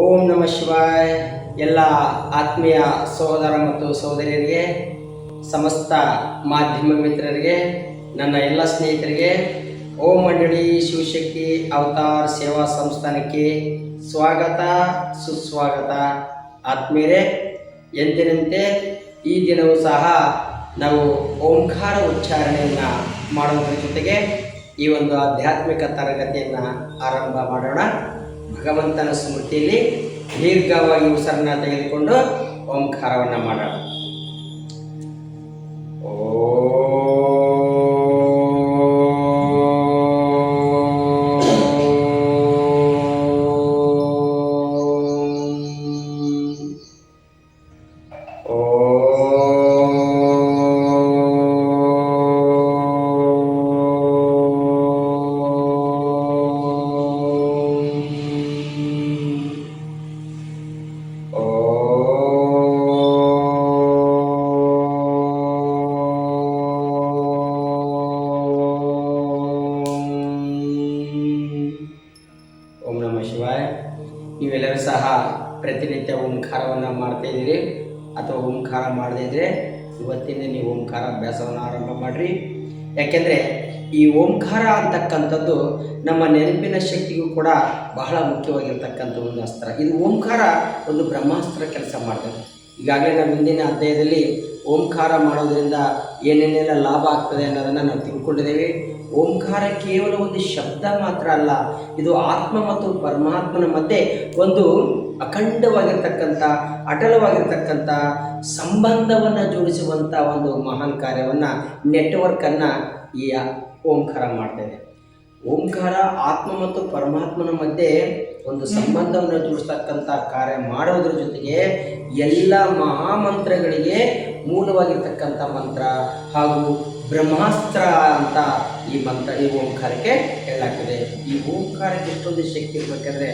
ಓಂ ನಮ ಶಿವಾಯ್. ಎಲ್ಲ ಆತ್ಮೀಯ ಸಹೋದರ ಮತ್ತು ಸಹೋದರಿಯರಿಗೆ, ಸಮಸ್ತ ಮಾಧ್ಯಮ ಮಿತ್ರರಿಗೆ, ನನ್ನ ಎಲ್ಲ ಸ್ನೇಹಿತರಿಗೆ, ಓಂ ಮಂಡಳಿ ಶಿವಶಕ್ತಿ ಅವತಾರ್ ಸೇವಾ ಸಂಸ್ಥಾನಕ್ಕೆ ಸ್ವಾಗತ, ಸುಸ್ವಾಗತ. ಆತ್ಮೀಯರೇ, ಎಂದಿನಂತೆ ಈ ದಿನವೂ ಸಹ ನಾವು ಓಂಕಾರ ಉಚ್ಚಾರಣೆಯನ್ನು ಮಾಡುವುದರ ಜೊತೆಗೆ ಈ ಒಂದು ಆಧ್ಯಾತ್ಮಿಕ ತರಗತಿಯನ್ನು ಆರಂಭ ಮಾಡೋಣ. ಭಗವಂತನ ಸ್ಮೃತಿಯಲ್ಲಿ ದೀರ್ಘವಾಗಿ ಉಸಿರನ್ನ ತೆಗೆದುಕೊಂಡು ಓಂಕಾರವನ್ನು ಮಾಡೋಣ ಮಾಡ್ತಾ ಇದ್ದೀರಿ ಅಥವಾ ಓಂಕಾರ ಮಾಡದೇ ಇದ್ದರೆ ಇವತ್ತಿಂದ ನೀವು ಓಂಕಾರ ಅಭ್ಯಾಸವನ್ನು ಆರಂಭ ಮಾಡಿರಿ. ಯಾಕೆಂದರೆ ಈ ಓಂಕಾರ ಅಂತಕ್ಕಂಥದ್ದು ನಮ್ಮ ನೆನಪಿನ ಶಕ್ತಿಗೂ ಕೂಡ ಬಹಳ ಮುಖ್ಯವಾಗಿರ್ತಕ್ಕಂಥ ಒಂದು ಅಸ್ತ್ರ. ಇದು ಓಂಕಾರ ಒಂದು ಬ್ರಹ್ಮಾಸ್ತ್ರ ಕೆಲಸ ಮಾಡ್ತದೆ. ಈಗಾಗಲೇ ನಾವು ಹಿಂದಿನ ಅಧ್ಯಾಯದಲ್ಲಿ ಓಂಕಾರ ಮಾಡೋದರಿಂದ ಏನೇನೆಲ್ಲ ಲಾಭ ಆಗ್ತದೆ ಅನ್ನೋದನ್ನು ನಾವು ತಿಳ್ಕೊಂಡಿದ್ದೇವೆ. ಓಂಕಾರ ಕೇವಲ ಒಂದು ಶಬ್ದ ಮಾತ್ರ ಅಲ್ಲ ಇದು ಆತ್ಮ ಮತ್ತು ಪರಮಾತ್ಮನ ಮಧ್ಯೆ ಒಂದು ಅಖಂಡವಾಗಿರ್ತಕ್ಕಂಥ ಅಟಲವಾಗಿರ್ತಕ್ಕಂಥ ಸಂಬಂಧವನ್ನು ಜೋಡಿಸುವಂಥ ಒಂದು ಮಹಾನ್ ಕಾರ್ಯವನ್ನು ನೆಟ್ವರ್ಕನ್ನು ಈ ಓಂಕಾರ ಮಾಡ್ತೇವೆ ಓಂಕಾರ ಆತ್ಮ ಮತ್ತು ಪರಮಾತ್ಮನ ಮಧ್ಯೆ ಒಂದು ಸಂಬಂಧವನ್ನು ಜೋಡಿಸ್ತಕ್ಕಂಥ ಕಾರ್ಯ ಮಾಡೋದ್ರ ಜೊತೆಗೆ ಎಲ್ಲ ಮಹಾಮಂತ್ರಗಳಿಗೆ ಮೂಲವಾಗಿರ್ತಕ್ಕಂಥ ಮಂತ್ರ ಹಾಗೂ ಬ್ರಹ್ಮಾಸ್ತ್ರ ಅಂತ ಈ ಮಂತ್ರ ಈ ಓಂಕಾರಕ್ಕೆ ಹೇಳಲಾಗ್ತದೆ. ಈ ಓಂಕಾರಕ್ಕೆ ಎಷ್ಟೊಂದು ಶಕ್ತಿ ಇರಬೇಕಾದ್ರೆ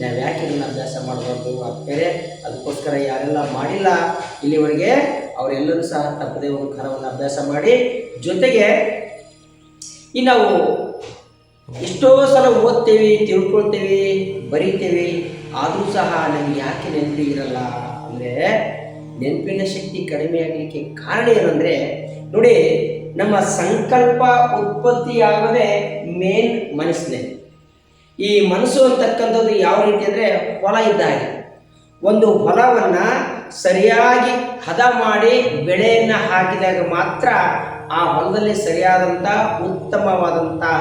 ನಾವು ಯಾಕೆ ಇದನ್ನು ಅಭ್ಯಾಸ ಮಾಡಬಾರ್ದು? ಬೇರೆ, ಅದಕ್ಕೋಸ್ಕರ ಯಾರೆಲ್ಲ ಮಾಡಿಲ್ಲ, ಇಲ್ಲಿವರೆಗೆ ಅವರೆಲ್ಲರೂ ಸಹ ತಪ್ಪದೇ ಓಂಕಾರವನ್ನು ಅಭ್ಯಾಸ ಮಾಡಿ, ಜೊತೆಗೆ ಈ ನಾವು ಎಷ್ಟೋ ಸಲ ಓದ್ತೇವೆ, ತಿಳ್ಕೊಳ್ತೇವೆ, ಬರಿತೇವೆ, ಆದರೂ ಸಹ ನಮ್ಗೆ ಯಾಕೆ ನೆನಪು ಇರಲ್ಲ ಅಂದರೆ ನೆನಪಿನ ಶಕ್ತಿ ಕಡಿಮೆ ಆಗಲಿಕ್ಕೆ ಕಾರಣ ಏನಂದರೆ ನೋಡಿ ನಮ್ಮ ಸಂಕಲ್ಪ ಉತ್ಪತ್ತಿಯಾಗದೆ ಮೇನ್ ಮನಸ್ಸಿನೇ ಈ ಮನಸ್ಸು ಅಂತಕ್ಕಂಥದ್ದು ಯಾವ ರೀತಿ ಅಂದರೆ ಹೊಲ ಇದ್ದ ಒಂದು ಹೊಲವನ್ನು ಸರಿಯಾಗಿ ಹದ ಮಾಡಿ ಬೆಳೆಯನ್ನು ಹಾಕಿದಾಗ ಮಾತ್ರ ಆ ಹೊಲದಲ್ಲಿ ಸರಿಯಾದಂಥ ಉತ್ತಮವಾದಂತಹ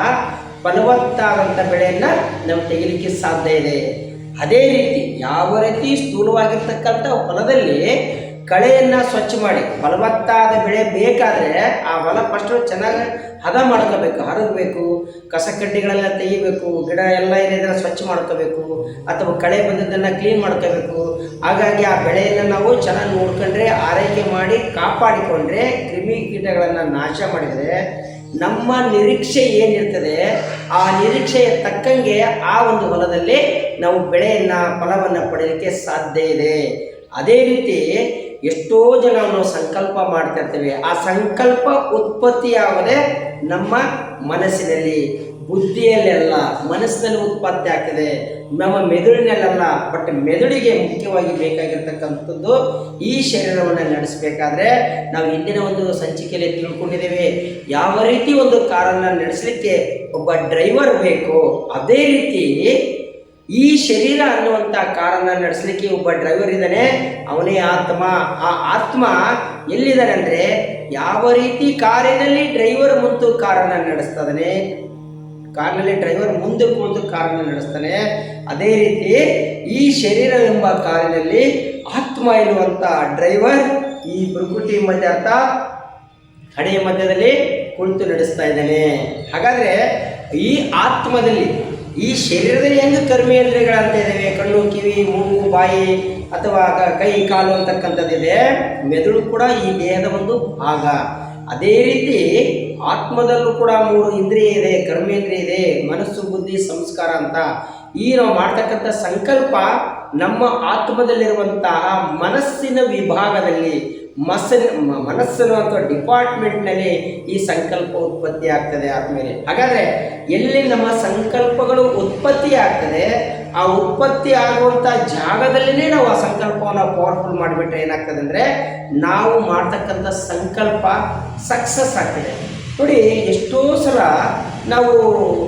ಫಲವತ್ತಾದಂಥ ಬೆಳೆಯನ್ನು ನಾವು ತೆಗಿಲಿಕ್ಕೆ ಸಾಧ್ಯ ಇದೆ. ಅದೇ ರೀತಿ ಯಾವ ರೀತಿ ಸ್ಥೂಲವಾಗಿರ್ತಕ್ಕಂಥ ಹೊಲದಲ್ಲಿ ಕಳೆಯನ್ನು ಸ್ವಚ್ಛ ಮಾಡಿ, ಫಲವತ್ತಾದ ಬೆಳೆ ಬೇಕಾದರೆ ಆ ಹೊಲ ಫಸ್ಟ್ ಚೆನ್ನಾಗಿ ಹದ ಮಾಡ್ಕೋಬೇಕು. ಹರಗಬೇಕು ಕಸ ಕಡ್ಡಿಗಳೆಲ್ಲ ತೆಗಿಬೇಕು, ಗಿಡ ಎಲ್ಲ ಏನಿದ್ರೆ ಸ್ವಚ್ಛ ಮಾಡ್ಕೋಬೇಕು, ಅಥವಾ ಕಳೆ ಬಂದದ್ದನ್ನು ಕ್ಲೀನ್ ಮಾಡ್ಕೋಬೇಕು. ಹಾಗಾಗಿ ಆ ಬೆಳೆಯನ್ನು ನಾವು ಚೆನ್ನಾಗಿ ನೋಡ್ಕೊಂಡ್ರೆ, ಆರೈಕೆ ಮಾಡಿ ಕಾಪಾಡಿಕೊಂಡ್ರೆ ಕ್ರಿಮಿ ಕೀಟಗಳನ್ನು ನಾಶ ಮಾಡಿದರೆ ನಮ್ಮ ನಿರೀಕ್ಷೆ ಏನಿರ್ತದೆ, ಆ ನಿರೀಕ್ಷೆಯ ತಕ್ಕಂಗೆ ಆ ಒಂದು ಹೊಲದಲ್ಲಿ ನಾವು ಬೆಳೆಯನ್ನು, ಫಲವನ್ನು ಪಡೆಯಲಿಕ್ಕೆ ಸಾಧ್ಯ ಇದೆ. ಅದೇ ರೀತಿ ಎಷ್ಟೋ ಜನ ನಾವು ಸಂಕಲ್ಪ ಮಾಡ್ತಾ ಇರ್ತೇವೆ ಆ ಸಂಕಲ್ಪ ಉತ್ಪತ್ತಿಯಾಗದೆ ನಮ್ಮ ಮನಸ್ಸಿನಲ್ಲಿ ಬುದ್ಧಿಯಲ್ಲೆಲ್ಲ, ಮನಸ್ಸಿನಲ್ಲಿ ಉತ್ಪತ್ತಿ ಆಗ್ತದೆ. ನಮ್ಮ ಮೆದುಳಿನಲ್ಲೆಲ್ಲ, ಬಟ್ ಮೆದುಳಿಗೆ ಮುಖ್ಯವಾಗಿ ಬೇಕಾಗಿರ್ತಕ್ಕಂಥದ್ದು ಈ ಶರೀರವನ್ನು ನಡೆಸಬೇಕಾದ್ರೆ ನಾವು ಇಂದಿನ ಒಂದು ಸಂಚಿಕೆಯಲ್ಲಿ ತಿಳ್ಕೊಂಡಿದ್ದೇವೆ. ಯಾವ ರೀತಿ ಒಂದು ಕಾರನ್ನು ನಡೆಸಲಿಕ್ಕೆ ಒಬ್ಬ ಡ್ರೈವರ್ ಬೇಕು, ಅದೇ ರೀತಿ ಈ ಶರೀರ ಅನ್ನುವಂಥ ಕಾರನ್ನು ನಡೆಸಲಿಕ್ಕೆ ಒಬ್ಬ ಡ್ರೈವರ್ ಇದ್ದಾನೆ. ಅವನೇ ಆತ್ಮ. ಆ ಆತ್ಮ ಎಲ್ಲಿದ್ದಾನೆ ಅಂದರೆ ಯಾವ ರೀತಿ ಕಾರಿನಲ್ಲಿ ಡ್ರೈವರ್ ಮುಂತು ಕಾರನ್ನು ನಡೆಸ್ತಾನೆ. ಕಾರಿನಲ್ಲಿ ಡ್ರೈವರ್ ಮುಂದೆ ಕುಳಿತು ಕಾರನ್ನು ನಡೆಸ್ತಾನೆ. ಅದೇ ರೀತಿ ಈ ಶರೀರ ಎಂಬ ಕಾರಿನಲ್ಲಿ ಆತ್ಮ ಎನ್ನುವಂಥ ಡ್ರೈವರ್ ಈ ಪ್ರಕೃತಿ ಮಧ್ಯ ಅರ್ಥ ಹಣೆಯ ಮಧ್ಯದಲ್ಲಿ ಕುಳಿತು ನಡೆಸ್ತಾ ಇದ್ದಾನೆ. ಹಾಗಾದರೆ ಈ ಆತ್ಮದಲ್ಲಿ ಈ ಶರೀರದಲ್ಲಿ ಹೆಂಗೆ ಕರ್ಮೇಂದ್ರಿಯಗಳಂತ ಇದ್ದಾವೆ ಕಣ್ಣು, ಕಿವಿ, ಮೂಗು, ಬಾಯಿ ಅಥವಾ ಕ- ಕೈ, ಕಾಲು ಅಂತಕ್ಕಂಥದ್ದಿದೆ. ಮೆದುಳು ಕೂಡ ಈ ದೇಹದ ಒಂದು ಭಾಗ. ಅದೇ ರೀತಿ ಆತ್ಮದಲ್ಲೂ ಕೂಡ ಮೂರು ಇಂದ್ರಿಯ ಇದೆ ಕರ್ಮೇಂದ್ರಿಯ ಇದೆ, ಮನಸ್ಸು, ಬುದ್ಧಿ, ಸಂಸ್ಕಾರ ಅಂತ. ಈ ನಾವು ಮಾಡ್ತಕ್ಕಂಥ ಸಂಕಲ್ಪ ನಮ್ಮ ಆತ್ಮದಲ್ಲಿರುವಂತಹ ಮನಸ್ಸಿನ ವಿಭಾಗದಲ್ಲಿ ಮಸ್ಸಿನ ಮ- ಮನಸ್ಸನ್ನು ಅಥವಾ ಡಿಪಾರ್ಟ್ಮೆಂಟ್ನಲ್ಲಿ ಈ ಸಂಕಲ್ಪ ಉತ್ಪತ್ತಿ ಆಗ್ತದೆ ಆದಮೇಲೆ ಹಾಗಾದರೆ ಎಲ್ಲಿ ನಮ್ಮ ಸಂಕಲ್ಪಗಳು ಉತ್ಪತ್ತಿ ಆಗ್ತದೆ, ಆ ಉತ್ಪತ್ತಿ ಆಗುವಂಥ ಜಾಗದಲ್ಲಿನೇ ನಾವು ಆ ಸಂಕಲ್ಪವನ್ನು ಪವರ್ಫುಲ್ ಮಾಡಿಬಿಟ್ರೆ ಏನಾಗ್ತದೆ ಅಂದರೆ ನಾವು ಮಾಡ್ತಕ್ಕಂಥ ಸಂಕಲ್ಪ ಸಕ್ಸಸ್ ಆಗ್ತದೆ. ನೋಡಿ, ಎಷ್ಟೋ ಸಲ ನಾವು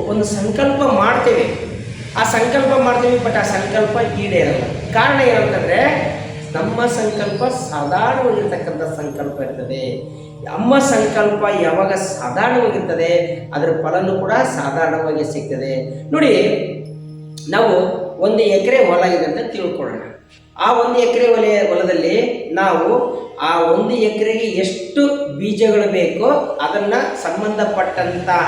ಒಂದು ಸಂಕಲ್ಪ ಮಾಡ್ತೇವೆ. ಆ ಸಂಕಲ್ಪ ಮಾಡ್ತೀವಿ ಬಟ್ ಆ ಸಂಕಲ್ಪ ಈಡೇರಲ್ಲ. ಕಾರಣ ಏನಂತಂದರೆ ನಮ್ಮ ಸಂಕಲ್ಪ ಸಾಧಾರಣವಾಗಿರ್ತಕ್ಕಂಥ ಸಂಕಲ್ಪ ಇರ್ತದೆ. ನಮ್ಮ ಸಂಕಲ್ಪ ಯಾವಾಗ ಸಾಧಾರಣವಾಗಿರ್ತದೆ, ಅದರ ಫಲನೂ ಕೂಡ ಸಾಧಾರಣವಾಗಿ ಸಿಗ್ತದೆ. ನೋಡಿ, ನಾವು ಒಂದು ಎಕರೆ ಹೊಲ ಇದೆ ಅಂತ ತಿಳ್ಕೊಳ್ಳೋಣ. ಆ ಒಂದು ಎಕರೆ ಹೊಲ, ಹೊಲದಲ್ಲಿ ನಾವು ಆ ಒಂದು ಎಕರೆಗೆ ಎಷ್ಟು ಬೀಜಗಳು ಬೇಕೋ ಅದನ್ನು ಸಂಬಂಧಪಟ್ಟಂತಹ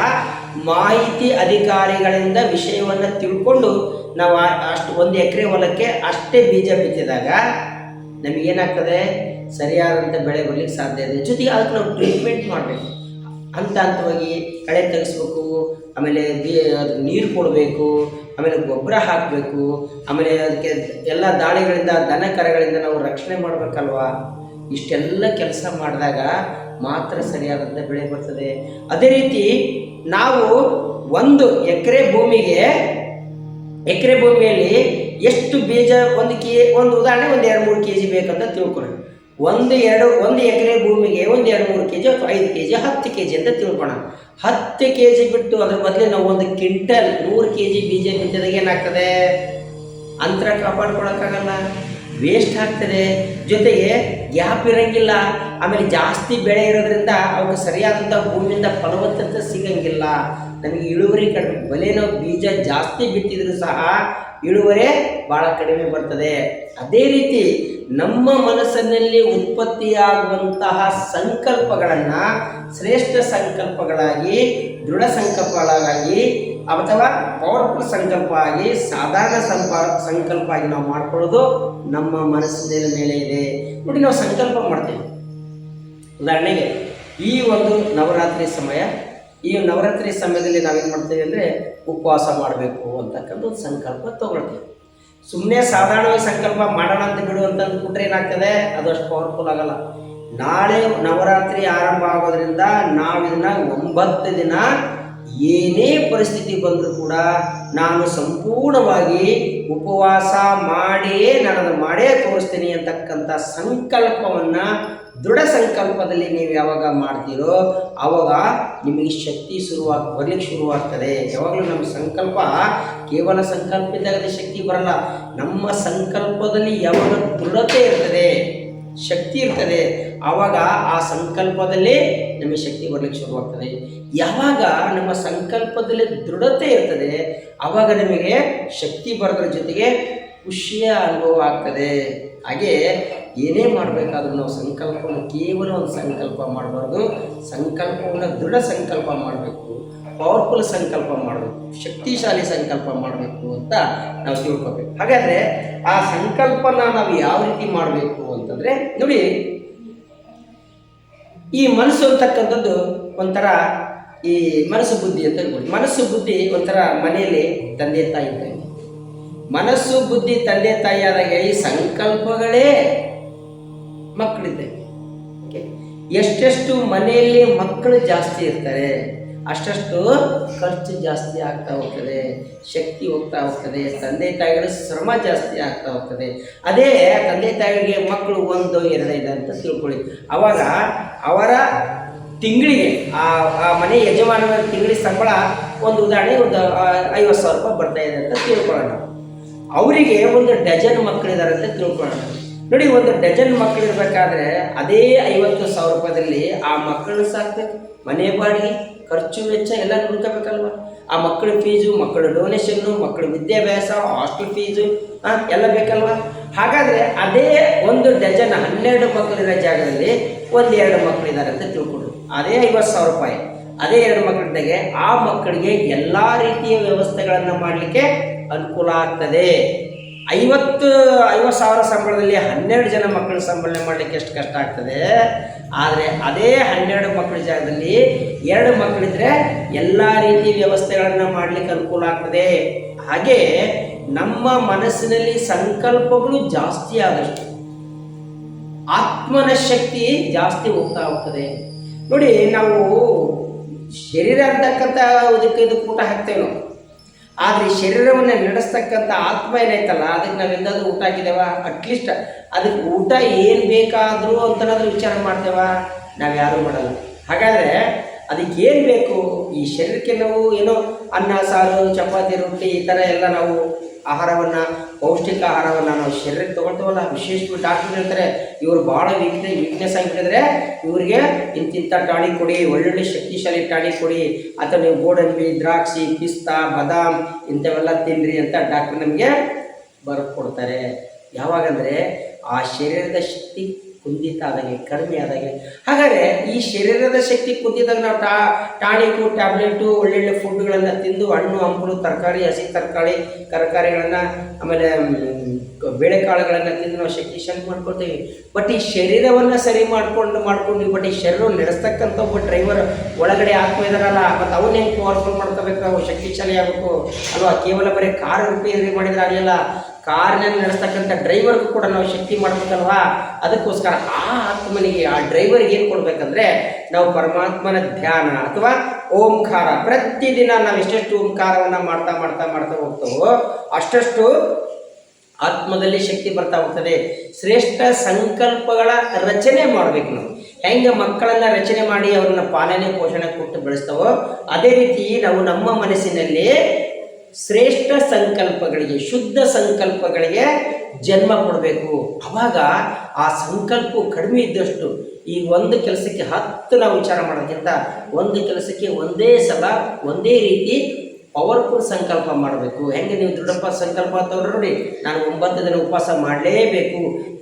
ಮಾಹಿತಿ ಅಧಿಕಾರಿಗಳಿಂದ ವಿಷಯವನ್ನು ತಿಳ್ಕೊಂಡು ನಾವು ಅಷ್ಟು ಒಂದು ಎಕರೆ ಹೊಲಕ್ಕೆ ಅಷ್ಟೇ ಬೀಜ ಬಿತ್ತಿದಾಗ ನಮಗೇನಾಗ್ತದೆ? ಸರಿಯಾದಂಥ ಬೆಳೆ ಬರಲಿಕ್ಕೆ ಸಾಧ್ಯ ಇದೆ. ಜೊತೆಗೆ ಅದಕ್ಕೆ ನಾವು ಟ್ರೀಟ್ಮೆಂಟ್ ಮಾಡಬೇಕು. ಹಂತ ಹಂತವಾಗಿ ಕಳೆ ತೆಗೆಸ್ಬೇಕು, ಆಮೇಲೆ ಬಿ ಅದಕ್ಕೆ ನೀರು ಕೊಡಬೇಕು, ಆಮೇಲೆ ಗೊಬ್ಬರ ಹಾಕಬೇಕು, ಆಮೇಲೆ ಅದಕ್ಕೆ ಎಲ್ಲ ದಾಳಿಗಳಿಂದ, ದನ ಕರಗಳಿಂದ ನಾವು ರಕ್ಷಣೆ ಮಾಡಬೇಕಲ್ವಾ? ಇಷ್ಟೆಲ್ಲ ಕೆಲಸ ಮಾಡಿದಾಗ ಮಾತ್ರ ಸರಿಯಾದಂಥ ಬೆಳೆ ಬರ್ತದೆ. ಅದೇ ರೀತಿ ನಾವು ಒಂದು ಎಕರೆ ಭೂಮಿಗೆ, ಎಕರೆ ಭೂಮಿಯಲ್ಲಿ ಎಷ್ಟು ಬೀಜ ಒಂದು ಕೆ, ಒಂದು ಉದಾಹರಣೆ ಒಂದು ಎರಡು ಮೂರು ಕೆ ಜಿ ಬೇಕಂತ ತಿಳ್ಕೊಳ್ಳಿ ಒಂದು ಎರಡು, ಒಂದು ಎಕರೆ ಭೂಮಿಗೆ ಒಂದು ಎರಡು ಮೂರು ಕೆ ಜಿ ಅಥವಾ ಐದು ಕೆ ಜಿ ಹತ್ತು ಕೆ ಜಿ ಅಂತ ತಿಳ್ಕೊಳ್ಳೋಣ. ಹತ್ತು ಕೆ ಜಿ ಬಿಟ್ಟು ಅದ್ರ ಬದಲು ನಾವು ಒಂದು ಕ್ವಿಂಟಲ್ ನೂರು ಕೆ ಜಿ ಬೀಜ ಬಿತ್ತಿದಾಗ ಏನಾಗ್ತದೆ? ಅಂತರ ಕಾಪಾಡ್ಕೊಳಕ್ಕಾಗಲ್ಲ. ವೇಸ್ಟ್ ಆಗ್ತದೆ. ಜೊತೆಗೆ ಗ್ಯಾಪ್ ಇರಂಗಿಲ್ಲ. ಆಮೇಲೆ ಜಾಸ್ತಿ ಬೆಳೆ ಇರೋದ್ರಿಂದ ಅವಕ್ಕೆ ಸರಿಯಾದಂಥ ಭೂಮಿಯಿಂದ ಫಲವತ್ತತೆ ಸಿಗಂಗಿಲ್ಲ. ನಮಗೆ ಇಳುವರಿ ಕಡಿಮೆ ಬಲೆ ನಾವು ಬೀಜ ಜಾಸ್ತಿ ಬಿತ್ತಿದ್ರು ಸಹ ಇಳುವರಿ ಭಾಳ ಕಡಿಮೆ ಬರ್ತದೆ. ಅದೇ ರೀತಿ ನಮ್ಮ ಮನಸ್ಸಿನಲ್ಲಿ ಉತ್ಪತ್ತಿಯಾಗುವಂತಹ ಸಂಕಲ್ಪಗಳನ್ನು ಶ್ರೇಷ್ಠ ಸಂಕಲ್ಪಗಳಾಗಿ, ದೃಢ ಸಂಕಲ್ಪಗಳಾಗಿ ಅಥವಾ ಪವರ್ಫುಲ್ ಸಂಕಲ್ಪ ಆಗಿ ಸಾಧಾರಣ ಸಂಪ ಸಂಕಲ್ಪ ಆಗಿ ನಾವು ಮಾಡ್ಕೊಳ್ಳೋದು ನಮ್ಮ ಮನಸ್ಸಿನ ಮೇಲೆ ಇದೆ. ನೋಡಿ, ನಾವು ಸಂಕಲ್ಪ ಮಾಡ್ತೇವೆ. ಉದಾಹರಣೆಗೆ ಈ ಒಂದು ನವರಾತ್ರಿ ಸಮಯ ಈ ನವರಾತ್ರಿ ಸಮಯದಲ್ಲಿ ನಾವೇನು ಮಾಡ್ತೀವಿ ಅಂದರೆ ಉಪವಾಸ ಮಾಡಬೇಕು ಅಂತಕ್ಕಂಥ ಒಂದು ಸಂಕಲ್ಪ ತಗೊಳ್ತೀವಿ. ಸುಮ್ಮನೆ ಸಾಧಾರಣವಾಗಿ ಸಂಕಲ್ಪ ಮಾಡೋಣ ಅಂತ ಬಿಡು ಅಂತ ಅಂದ್ಬಿಟ್ರೆ ಏನಾಗ್ತದೆ? ಅದು ಅಷ್ಟು ಪವರ್ಫುಲ್ ಆಗಲ್ಲ. ನಾಳೆ ನವರಾತ್ರಿ ಆರಂಭ ಆಗೋದ್ರಿಂದ ನಾವು ಇದನ್ನ ಒಂಬತ್ತು ದಿನ ಏನೇ ಪರಿಸ್ಥಿತಿ ಬಂದರೂ ಕೂಡ ನಾನು ಸಂಪೂರ್ಣವಾಗಿ ಉಪವಾಸ ಮಾಡಿಯೇ ನಾನು ಮಾಡೇ ತೋರಿಸ್ತೀನಿ ಅಂತಕ್ಕಂಥ ಸಂಕಲ್ಪವನ್ನು, ದೃಢ ಸಂಕಲ್ಪದಲ್ಲಿ ನೀವು ಯಾವಾಗ ಮಾಡ್ತೀರೋ ಆವಾಗ ನಿಮಗೆ ಶಕ್ತಿ ಶುರುವಾಗ, ಬರಲಿಕ್ಕೆ ಶುರುವಾಗ್ತದೆ. ಯಾವಾಗಲೂ ನಮ್ಮ ಸಂಕಲ್ಪ ಕೇವಲ ಸಂಕಲ್ಪ ಇದ್ದಾಗ ಶಕ್ತಿ ಬರಲ್ಲ. ನಮ್ಮ ಸಂಕಲ್ಪದಲ್ಲಿ ಯಾವಾಗ ದೃಢತೆ ಇರ್ತದೆ ಶಕ್ತಿ ಇರ್ತದೆ. ಆವಾಗ ಆ ಸಂಕಲ್ಪದಲ್ಲೇ ನಮಗೆ ಶಕ್ತಿ ಬರಲಿಕ್ಕೆ ಶುರುವಾಗ್ತದೆ. ಯಾವಾಗ ನಮ್ಮ ಸಂಕಲ್ಪದಲ್ಲಿ ದೃಢತೆ ಇರ್ತದೆ, ಆವಾಗ ನಮಗೆ ಶಕ್ತಿ ಬರೋದ್ರ ಜೊತೆಗೆ ಖುಷಿಯ ಅನುಭವ ಆಗ್ತದೆ. ಹಾಗೆ ಏನೇ ಮಾಡಬೇಕಾದ್ರೂ ನಾವು ಸಂಕಲ್ಪವನ್ನು ಕೇವಲ ಒಂದು ಸಂಕಲ್ಪ ಮಾಡಬಾರ್ದು. ಸಂಕಲ್ಪವನ್ನು ದೃಢ ಸಂಕಲ್ಪ ಮಾಡಬೇಕು. ಪವರ್ಫುಲ್ ಸಂಕಲ್ಪ ಮಾಡಬೇಕು, ಶಕ್ತಿಶಾಲಿ ಸಂಕಲ್ಪ ಮಾಡಬೇಕು ಅಂತ ನಾವು ತಿಳ್ಕೊಬೇಕು. ಹಾಗಾದರೆ ಆ ಸಂಕಲ್ಪನ ನಾವು ಯಾವ ರೀತಿ ಮಾಡಬೇಕು ಅಂತಂದರೆ, ನೋಡಿ, ಈ ಮನಸ್ಸು ಅಂತಕ್ಕಂಥದ್ದು ಒಂಥರ ಈ ಮನಸ್ಸು ಬುದ್ಧಿ ಅಂತ ಹೇಳ್ಬೋದು. ಮನಸ್ಸು ಬುದ್ಧಿ ಒಂಥರ ಮನೆಯಲ್ಲಿ ತಂದೆ ತಾಯಿ ಇದ್ದಂಗೆ ಮನಸ್ಸು ಬುದ್ಧಿ ತಂದೆ ತಾಯಿಯಾದಾಗ ಈ ಸಂಕಲ್ಪಗಳೇ ಮಕ್ಕಳಿದ್ದೆ. ಎಷ್ಟೆಷ್ಟು ಮನೆಯಲ್ಲಿ ಮಕ್ಕಳು ಜಾಸ್ತಿ ಇರ್ತಾರೆ ಅಷ್ಟಷ್ಟು ಖರ್ಚು ಜಾಸ್ತಿ ಆಗ್ತಾ ಹೋಗ್ತದೆ, ಶಕ್ತಿ ಹೋಗ್ತಾ ಹೋಗ್ತದೆ, ತಂದೆ ತಾಯಿಗಳ ಶ್ರಮ ಜಾಸ್ತಿ ಆಗ್ತಾ ಹೋಗ್ತದೆ. ಅದೇ ತಂದೆ ತಾಯಿಗಳಿಗೆ ಮಕ್ಕಳು ಒಂದು ಎರಡು ಇದೆ ಅಂತ ತಿಳ್ಕೊಳ್ಳಿ. ಅವಾಗ ಅವರ ತಿಂಗಳಿಗೆ, ಆ ಆ ಮನೆ ಯಜಮಾನರ ತಿಂಗಳಿಗೆ ಸಂಬಳ ಒಂದು ಉದಾಹರಣೆ ಒಂದು ಐವತ್ತು ಸಾವಿರ ರೂಪಾಯಿ ಬರ್ತಾ ಇದೆ ಅಂತ ತಿಳ್ಕೊಳ್ಳೋಣ. ಅವರಿಗೆ ಒಂದು ಡಜನ್ ಮಕ್ಕಳಿದ್ದಾರೆ ಅಂತ ತಿಳ್ಕೊಳ್ಳೋಣ. ನೋಡಿ, ಒಂದು ಡಜನ್ ಮಕ್ಕಳಿರ್ಬೇಕಾದ್ರೆ ಅದೇ ಐವತ್ತು ಸಾವಿರ ರೂಪಾಯಿದಲ್ಲಿ ಆ ಮಕ್ಕಳನ್ನ ಸಾಕ್ಬೇಕು. ಮನೆ ಬಾಡಿಗೆ ಖರ್ಚು ವೆಚ್ಚ ಎಲ್ಲ ನೋಡ್ಕೋಬೇಕಲ್ವ ಆ ಮಕ್ಕಳ ಫೀಸು ಮಕ್ಕಳ ಡೊನೇಷನ್ನು ಮಕ್ಕಳ ವಿದ್ಯಾಭ್ಯಾಸ ಹಾಸ್ಟೆಲ್ ಫೀಸು ಎಲ್ಲ ಬೇಕಲ್ವ? ಹಾಗಾದರೆ ಅದೇ ಒಂದು ಡಜನ್ ಹನ್ನೆರಡು ಮಕ್ಕಳಿರೋ ಜಾಗದಲ್ಲಿ ಒಂದು ಎರಡು ಮಕ್ಕಳಿದ್ದಾರೆ ಅಂತ ತಿಳ್ಕೊಡು. ಅದೇ ಐವತ್ತು ಸಾವಿರ ರೂಪಾಯಿ. ಅದೇ ಎರಡು ಮಕ್ಕಳಿದ್ದಾಗೆ ಆ ಮಕ್ಕಳಿಗೆ ಎಲ್ಲ ರೀತಿಯ ವ್ಯವಸ್ಥೆಗಳನ್ನು ಮಾಡಲಿಕ್ಕೆ ಅನುಕೂಲ ಆಗ್ತದೆ. ಐವತ್ತು ಐವತ್ತು ಸಾವಿರ ಸಂಬಳದಲ್ಲಿ ಹನ್ನೆರಡು ಜನ ಮಕ್ಕಳ ಸಂಬಳನೆ ಮಾಡಲಿಕ್ಕೆ ಎಷ್ಟು ಕಷ್ಟ ಆಗ್ತದೆ? ಆದರೆ ಅದೇ ಹನ್ನೆರಡು ಮಕ್ಕಳ ಜಾಗದಲ್ಲಿ ಎರಡು ಮಕ್ಕಳಿದ್ರೆ ಎಲ್ಲ ರೀತಿ ವ್ಯವಸ್ಥೆಗಳನ್ನು ಮಾಡಲಿಕ್ಕೆ ಅನುಕೂಲ ಆಗ್ತದೆ. ಹಾಗೆ ನಮ್ಮ ಮನಸ್ಸಿನಲ್ಲಿ ಸಂಕಲ್ಪಗಳು ಜಾಸ್ತಿ ಆದಷ್ಟು ಆತ್ಮನ ಶಕ್ತಿ ಜಾಸ್ತಿ ಹೋಗ್ತಾ ಹೋಗ್ತದೆ. ನೋಡಿ ನಾವು ಶರೀರ ಅಂತಕ್ಕಂಥ ಇದಕ್ಕೆ ಇದಕ್ಕೆ ಊಟ ಹಾಕ್ತೇವೆ ನಾವು. ಆದರೆ ಶರೀರವನ್ನು ನಡೆಸ್ತಕ್ಕಂಥ ಆತ್ಮ ಏನೈತಲ್ಲ ಅದಕ್ಕೆ ನಾವು ಎಂದಾದ್ರೂ ಊಟ ಹಾಕಿದ್ದೇವ ಅಟ್ಲೀಸ್ಟ್ ಅದಕ್ಕೆ ಊಟ ಏನು ಬೇಕಾದರೂ ಅಂತನಾದ್ರೂ ವಿಚಾರ ಮಾಡ್ತೇವ? ನಾವು ಯಾರೂ ಮಾಡಲ್ಲ. ಹಾಗಾದರೆ ಅದಕ್ಕೆ ಏನು ಬೇಕು? ಈ ಶರೀರಕ್ಕೆ ನಾವು ಏನೋ ಅನ್ನ, ಸಾರು, ಚಪಾತಿ, ರೊಟ್ಟಿ, ಈ ಥರ ಎಲ್ಲ ನಾವು ಆಹಾರವನ್ನು, ಪೌಷ್ಟಿಕ ಆಹಾರವನ್ನು ನಾವು ಶರೀರಕ್ಕೆ ತೊಗೊಳ್ತೇವಲ್ಲ. ವಿಶೇಷವಾಗಿ ಡಾಕ್ಟರ್ ಹೇಳ್ತಾರೆ, ಇವರು ಭಾಳ ವೀಕ್ನೆ ವೀಕ್ನೆಸ್ ಆಗಿಬಿಟ್ಟಿದ್ರೆ ಇವರಿಗೆ ಇಂತಿಂಥ ಟಾಣಿಕ್ ಕೊಡಿ, ಒಳ್ಳೊಳ್ಳೆ ಶಕ್ತಿಶಾಲಿ ಟಾಣಿಕ್ ಕೊಡಿ. ಅಥವಾ ನೀವು ಗೋಡಂಬಿ, ದ್ರಾಕ್ಷಿ, ಪಿಸ್ತಾ, ಬಾದಾಮ್, ಇಂಥವೆಲ್ಲ ತಿನ್ನಿರಿ ಅಂತ ಡಾಕ್ಟರ್ ನಮಗೆ ಬರ್ಕೊಡ್ತಾರೆ ಕೊಡ್ತಾರೆ ಯಾವಾಗಂದರೆ ಆ ಶರೀರದ ಶಕ್ತಿ ಕುಂದಿತ ಆದಾಗೆ ಕಡಿಮೆ ಆದಾಗೆ ಹಾಗಾದರೆ ಈ ಶರೀರದ ಶಕ್ತಿ ಕುಂದಿದಾಗ ನಾವು ಟಾ ಟಾನಿಕು ಟ್ಯಾಬ್ಲೆಟು ಒಳ್ಳೊಳ್ಳೆ ಫುಡ್ಗಳನ್ನು ತಿಂದು ಹಣ್ಣು, ಹಂಪಲು, ತರಕಾರಿ, ಹಸಿ ತರಕಾರಿ, ತರಕಾರಿಗಳನ್ನು, ಆಮೇಲೆ ಬೇಳೆಕಾಳುಗಳನ್ನು ತಿಂದು ನಾವು ಶಕ್ತಿಶಾಲಿ ಮಾಡ್ಕೊಳ್ತೀವಿ. ಬಟ್ ಈ ಶರೀರವನ್ನು ಸರಿ ಮಾಡ್ಕೊಂಡು ಮಾಡ್ಕೊಂಡು, ಬಟ್ ಈ ಶರೀರ ನಡೆಸ್ತಕ್ಕಂಥ ಒಬ್ಬ ಡ್ರೈವರ್ ಒಳಗಡೆ ಹಾಕ್ತಾ ಇದಾರಲ್ಲ ಮತ್ತು ಅವನ್ನ ಹೆಂಗೆ ಪವರ್ಫುಲ್ ಮಾಡ್ಕೋಬೇಕು? ನಾವು ಶಕ್ತಿಶಾಲಿ ಆಗಬೇಕು. ಅಲ್ವಾ? ಕೇವಲ ಬರೀ ಕಾರ್ ರಿಪೇರಿ ಮಾಡಿದ್ರೆ ಆಗಲಿಲ್ಲ. ಕಾರ್ನಲ್ಲಿ ನಡೆಸ್ತಕ್ಕಂಥ ಡ್ರೈವರ್ಗೂ ಕೂಡ ನಾವು ಶಕ್ತಿ ಮಾಡಬೇಕಲ್ವಾ? ಅದಕ್ಕೋಸ್ಕರ ಆ ಆತ್ಮನಿಗೆ, ಆ ಡ್ರೈವರ್ಗೆ ಏನು ಕೊಡಬೇಕಂದ್ರೆ ನಾವು ಪರಮಾತ್ಮನ ಧ್ಯಾನ ಅಥವಾ ಓಂಕಾರ. ಪ್ರತಿದಿನ ನಾವು ಎಷ್ಟೆಷ್ಟು ಓಂಕಾರವನ್ನು ಮಾಡ್ತಾ ಮಾಡ್ತಾ ಮಾಡ್ತಾ ಹೋಗ್ತೇವೋ ಅಷ್ಟಷ್ಟು ಆತ್ಮದಲ್ಲಿ ಶಕ್ತಿ ಬರ್ತಾ ಹೋಗ್ತದೆ. ಶ್ರೇಷ್ಠ ಸಂಕಲ್ಪಗಳ ರಚನೆ ಮಾಡಬೇಕು ನಾವು. ಹೆಂಗೆ ಮಕ್ಕಳನ್ನು ರಚನೆ ಮಾಡಿ ಅವರನ್ನು ಪಾಲನೆ ಪೋಷಣೆ ಕೊಟ್ಟು ಬೆಳೆಸ್ತಾವೋ, ಅದೇ ರೀತಿ ನಾವು ನಮ್ಮ ಮನಸ್ಸಿನಲ್ಲಿ ಶ್ರೇಷ್ಠ ಸಂಕಲ್ಪಗಳಿಗೆ, ಶುದ್ಧ ಸಂಕಲ್ಪಗಳಿಗೆ ಜನ್ಮ ಕೊಡಬೇಕು. ಅವಾಗ ಆ ಸಂಕಲ್ಪ ಕಡಿಮೆ ಇದ್ದಷ್ಟು ಈ ಒಂದು ಕೆಲಸಕ್ಕೆ ಹತ್ತು ನಾವು ವಿಚಾರ ಮಾಡೋದಕ್ಕಿಂತ ಒಂದು ಕೆಲಸಕ್ಕೆ ಒಂದೇ ಸಲ, ಒಂದೇ ರೀತಿ ಪವರ್ಫುಲ್ ಸಂಕಲ್ಪ ಮಾಡಬೇಕು. ಹೆಂಗೆ ನೀವು ದೃಢಪ್ಪ ಸಂಕಲ್ಪ ತಗೊಂಡ್ರೆ ನೋಡಿ, ನಾನು ಒಂಬತ್ತು ದಿನ ಉಪವಾಸ ಮಾಡಲೇಬೇಕು.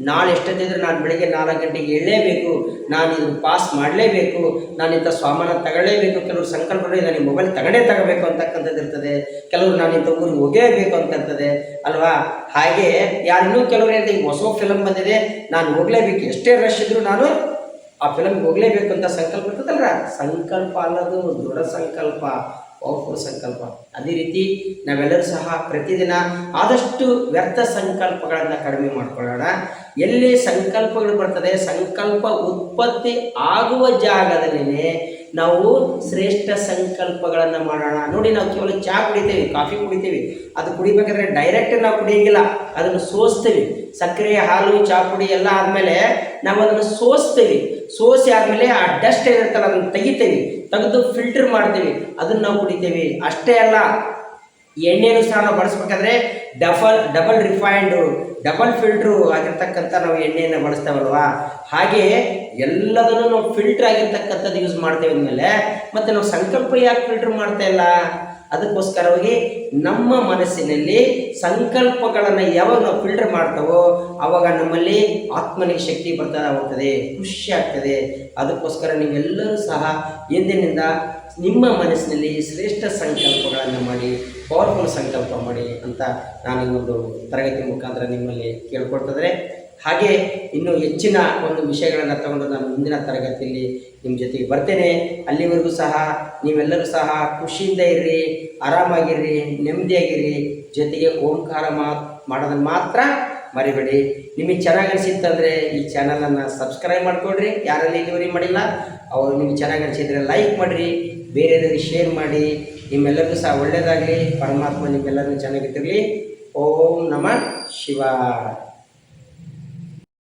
ನಾಳೆ ಎಷ್ಟೊತ್ತಿದ್ರೆ ನಾನು ಬೆಳಿಗ್ಗೆ ನಾಲ್ಕು ಗಂಟೆಗೆ ಎಳ್ಳೇಬೇಕು ನಾನು ಇದು ಪಾಸ್ ಮಾಡಲೇಬೇಕು. ನಾನು ಇಂಥ ಸ್ವಾಮಾನ ತಗೊಳ್ಳೇಬೇಕು. ಕೆಲವರು ಸಂಕಲ್ಪಗಳು ನನಗೆ ಮೊಬೈಲ್ ತಗೊಂಡೇ ತಗೋಬೇಕು ಅಂತಕ್ಕಂಥದ್ದು ಇರ್ತದೆ. ಕೆಲವರು ನಾನು ಇಂಥ ಊರಿಗೆ ಹೋಗೇಬೇಕು ಅಂತ ಇರ್ತದೆ ಅಲ್ವಾ? ಹಾಗೆ ಯಾರು ಇನ್ನೂ ಕೆಲವರು ಹೇಳ್ತಾರೆ ಈಗ ಹೊಸ ಫಿಲಮ್ ಬಂದಿದೆ, ನಾನು ಹೋಗಲೇಬೇಕು. ಎಷ್ಟೇ ರಶ್ ಇದ್ದರೂ ನಾನು ಆ ಫಿಲಮ್ಗೆ ಹೋಗಲೇಬೇಕು ಅಂತ ಸಂಕಲ್ಪ ಇರ್ತದಲ್ರ ಸಂಕಲ್ಪ ಅನ್ನೋದು ದೃಢ ಸಂಕಲ್ಪ. ಪವರ್ಫುಲ್ ಸಂಕಲ್ಪ. ಅದೇ ರೀತಿ ನಾವೆಲ್ಲರೂ ಸಹ ಪ್ರತಿದಿನ ಆದಷ್ಟು ವ್ಯರ್ಥ ಸಂಕಲ್ಪಗಳನ್ನು ಕಡಿಮೆ ಮಾಡಿಕೊಳ್ಳೋಣ. ಎಲ್ಲಿ ಸಂಕಲ್ಪಗಳು ಬರ್ತದೆ? ಸಂಕಲ್ಪ ಉತ್ಪತ್ತಿ ಆಗುವ ಜಾಗದಲ್ಲಿನೇ ನಾವು ಶ್ರೇಷ್ಠ ಸಂಕಲ್ಪಗಳನ್ನು ಮಾಡೋಣ. ನೋಡಿ, ನಾವು ಕೇವಲ ಚಹಾ ಕುಡಿತೇವೆ, ಕಾಫಿ ಕುಡಿತೇವೆ. ಅದು ಕುಡಿಬೇಕಾದ್ರೆ ಡೈರೆಕ್ಟ್ ನಾವು ಕುಡಿಯೋಂಗಿಲ್ಲ. ಅದನ್ನು ಸೋಸ್ತೀವಿ. ಸಕ್ಕರೆ, ಹಾಲು ಚಹಾ ಪುಡಿ ಎಲ್ಲ ಆದಮೇಲೆ ನಾವು ಅದನ್ನು ಸೋಸ್ತೀವಿ. ಸೋಸಿ ಆದಮೇಲೆ ಆ ಡಸ್ಟ್ ಏನಿರ್ತಲ್ಲ ಅದನ್ನು ತೆಗಿತೇವೆ. ತೆಗೆದು ಫಿಲ್ಟರ್ ಮಾಡ್ತೀವಿ. ಅದನ್ನು ನಾವು ಕುಡಿತೇವೆ. ಅಷ್ಟೇ ಅಲ್ಲ ಎಣ್ಣೆನೂ ಸಹ ನಾವು ಬಳಸ್ಬೇಕಾದ್ರೆ double double refined, double filter ಆಗಿರ್ತಕ್ಕಂಥ ನಾವು ಎಣ್ಣೆಯನ್ನು ಬಳಸ್ತೇವಲ್ವಾ? ಹಾಗೆ ಎಲ್ಲದನ್ನು ನಾವು ಫಿಲ್ಟರ್ ಆಗಿರ್ತಕ್ಕಂಥದ್ದು ಯೂಸ್ ಮಾಡ್ತೇವೆ ಅಂದಮೇಲೆ ಮತ್ತು ನಾವು ಸಂಕಲ್ಪ ಯಾಕೆ ಫಿಲ್ಟರ್ ಮಾಡ್ತಾ ಇಲ್ಲ? ಅದಕ್ಕೋಸ್ಕರವಾಗಿ ನಮ್ಮ ಮನಸ್ಸಿನಲ್ಲಿ ಸಂಕಲ್ಪಗಳನ್ನು ಯಾವಾಗ ನಾವು ಫಿಲ್ಟರ್ ಮಾಡ್ತಾವೋ ಆವಾಗ ನಮ್ಮಲ್ಲಿ ಆತ್ಮನಿಗೆ ಶಕ್ತಿ ಬರ್ತಾ ಹೋಗ್ತದೆ ಖುಷಿ ಆಗ್ತದೆ. ಅದಕ್ಕೋಸ್ಕರ ನೀವೆಲ್ಲರೂ ಸಹ ಎಂದಿನಿಂದ ನಿಮ್ಮ ಮನಸ್ಸಿನಲ್ಲಿ ಶ್ರೇಷ್ಠ ಸಂಕಲ್ಪಗಳನ್ನು ಮಾಡಿ ಪವರ್ಫುಲ್ ಸಂಕಲ್ಪ ಮಾಡಿ ಅಂತ ನಾನು ಒಂದು ತರಗತಿ ಮುಖಾಂತರ ನಿಮ್ಮಲ್ಲಿ ಕೇಳ್ಕೊಳ್ತಿದ್ರೆ. ಹಾಗೆ ಇನ್ನೂ ಹೆಚ್ಚಿನ ಒಂದು ವಿಷಯಗಳನ್ನು ತಗೊಂಡು ನಾನು ಮುಂದಿನ ತರಗತಿಯಲ್ಲಿ ನಿಮ್ಮ ಜೊತೆಗೆ ಬರ್ತೇನೆ. ಅಲ್ಲಿವರೆಗೂ ಸಹ ನೀವೆಲ್ಲರೂ ಸಹ ಖುಷಿಯಿಂದ ಇರ್ರಿ, ಆರಾಮಾಗಿರ್ರಿ, ನೆಮ್ಮದಿಯಾಗಿರ್ರಿ. ಜೊತೆಗೆ ಓಂಕಾರ ಮಾತ್ ಮಾಡೋದನ್ನು ಮಾತ್ರ ಮರಿಬೇಡಿ. ನಿಮಗೆ ಚೆನ್ನಾಗಿ ಅನಿಸಿತ್ತಂದರೆ ಈ ಚಾನಲನ್ನು ಸಬ್ಸ್ಕ್ರೈಬ್ ಮಾಡ್ಕೊಳ್ರಿ. ಯಾರಲ್ಲಿ ಡೆಲಿವರಿ ಮಾಡಿಲ್ಲ, ಅವರು ನಿಮಗೆ ಚೆನ್ನಾಗಿ ಅನಿಸಿದರೆ ಲೈಕ್ ಮಾಡಿರಿ. ಬೇರೆಯವರಿಗೆ ಶೇರ್ ಮಾಡಿ ನಿಮ್ಮೆಲ್ಲರಿಗೂ ಸಹ ಒಳ್ಳೆಯದಾಗಲಿ ಪರಮಾತ್ಮ ನಿಮ್ಮೆಲ್ಲರಿಗೂ ಚೆನ್ನಾಗಿದ್ದಿರಲಿ ಓಂ ನಮ ಶಿವಾಯ.